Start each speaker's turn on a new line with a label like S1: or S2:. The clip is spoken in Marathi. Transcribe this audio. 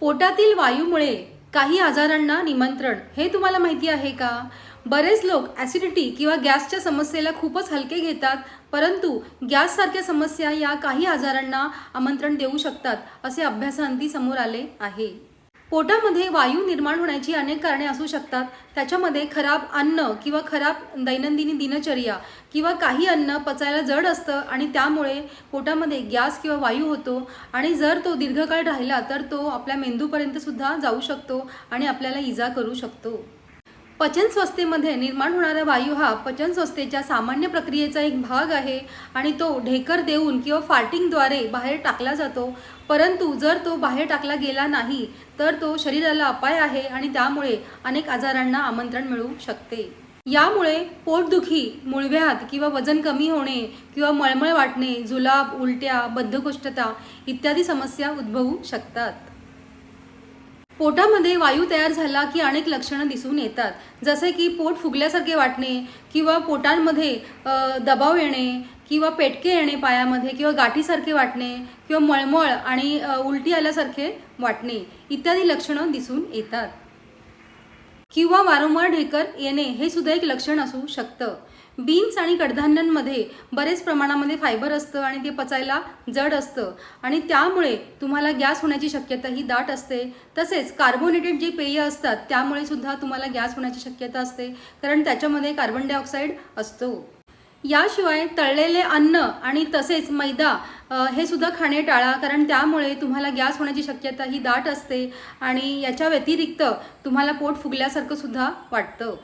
S1: पोटातील वायूमुळे काही आजारांना निमंत्रण. हे तुम्हाला माहिती आहे का? बरेच लोक ॲसिडिटी किंवा गॅसच्या समस्येला खूपच हलके घेतात परंतु गॅससारख्या समस्या या काही आजारांना आमंत्रण देऊ शकतात असे अभ्यासांती समोर आले आहे. पोटामध्ये वायू निर्माण होण्याची अनेक कारणे असू शकतात. त्याच्यामध्ये खराब अन्न किंवा खराब दैनंदिनी दिनचर्या किंवा काही अन्न पचायला जड असतं आणि त्यामुळे पोटामध्ये गॅस किंवा वायू होतो आणि जर तो दीर्घकाळ राहिला तर तो आपल्या मेंदूपर्यंतसुद्धा जाऊ शकतो आणि आपल्याला इजा करू शकतो. पचनसंस्थेमध्ये निर्माण होणारा वायू हा पचनसंस्थेच्या सामान्य प्रक्रियेचा एक भाग आहे आणि तो ढेकर देऊन किंवा फार्टिंगद्वारे बाहेर टाकला जातो. परंतु जर तो बाहेर टाकला गेला नाही तर तो शरीराला अपाय आहे आणि त्यामुळे अनेक आजारांना आमंत्रण मिळू शकते. यामुळे पोटदुखी मुळव्यात किंवा वजन कमी होणे किंवा मळमळ वाटणे जुलाब उलट्या बद्धकोष्ठता इत्यादी समस्या उद्भवू शकतात. पोटामध्ये वायू तयार झाला की अनेक लक्षणं दिसून येतात. जसे की पोट फुगल्यासारखे वाटणे किंवा पोटांमध्ये दबाव येणे किंवा पेटके येणे पायामध्ये किंवा गाठीसारखे वाटणे किंवा मळमळ आणि उलटी आल्यासारखे वाटणे इत्यादी लक्षणं दिसून येतात. किंवा वारंवार ढेकर येणे हे सुद्धा एक लक्षण असू शकतं. बीन्स आणि कडधान्यांमध्ये बरेच प्रमाणामध्ये फायबर असतं आणि ते पचायला जड असतं. आणि त्यामुळे तुम्हाला गॅस होण्याची शक्यता ही दाट असते. तसेच कार्बोनेटेड जे पेय असतात त्यामुळे सुद्धा तुम्हाला गॅस होण्याची शक्यता असते कारण त्याच्यामध्ये कार्बन डायऑक्साईड असतो. याशिवाय तळलेले अन्न आणि तसेच मैदा हे सुद्धा खाणे टाळा कारण त्यामुळे तुम्हाला गॅस होण्याची शक्यता ही दाट असते आणि याच्या व्यतिरिक्त तुम्हाला पोट फुगल्यासारखं सुद्धा वाटतं.